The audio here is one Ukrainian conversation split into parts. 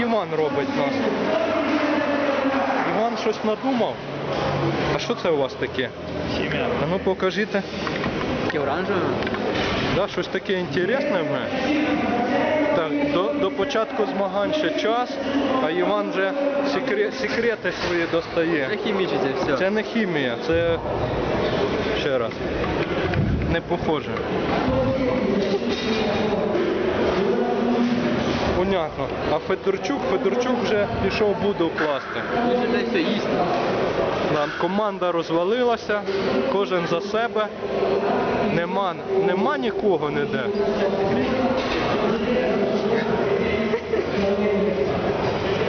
Іван робить нас? Іван щось надумав? А що це у вас таке? Хімія. А ну покажіть. Таке оранжеве. Да, щось таке інтересне в мене. Так, до, до початку змагань ще час, а Іван вже секре- секрети свої достає. Це хімічиться, все. Це не хімія, це ще раз. Не похоже. Понятно. А Федорчук, Федорчук вже пішов буду класти. Він все їсть. Команда розвалилася, кожен за себе. Нема, нема нікого ніде.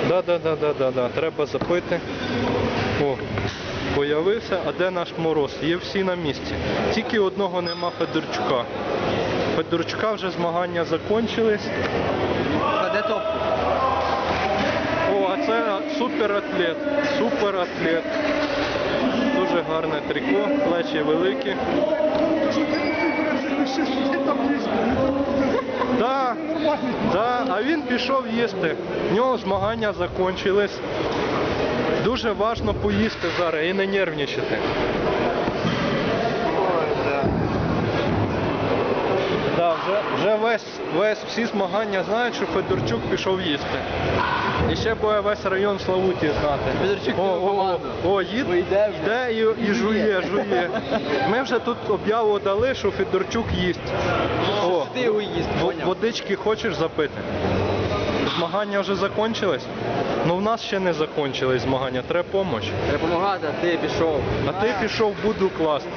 Да, да, да, да, да, да. Треба запити. О, появився, а де наш мороз? Є всі на місці. Тільки одного нема Федорчука. Федорчука вже змагання закончились. Кладе топку. О, а це суператлет. Суператлет. Дуже гарне трико, плечі великі. Да, да, а він пішов їсти. В нього змагання закончились. Дуже важно поїсти зараз і не нервничати. Да, вже, вже весь, весь всі змагання знають, що Федорчук пішов їсти. І ще буде весь район Славуті знати. Федорчук о, о, о, о, їд, йде йде і, і жує, жує. Ми вже тут об'яву дали, що Федорчук їсть. О, Ти його їсть, поняв? водички хочеш запити? Змагання вже закончились? Ну в нас ще не закончились змагання, треба допомогти. Треба допомагати, а ти пішов. А ти пішов буду класти.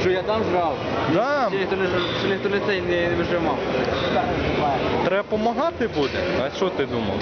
Що я там жрав? Да, Чи ніхто не жрав- ніхто не цей не не вижимав? треба допомагати буде. А що ти думав?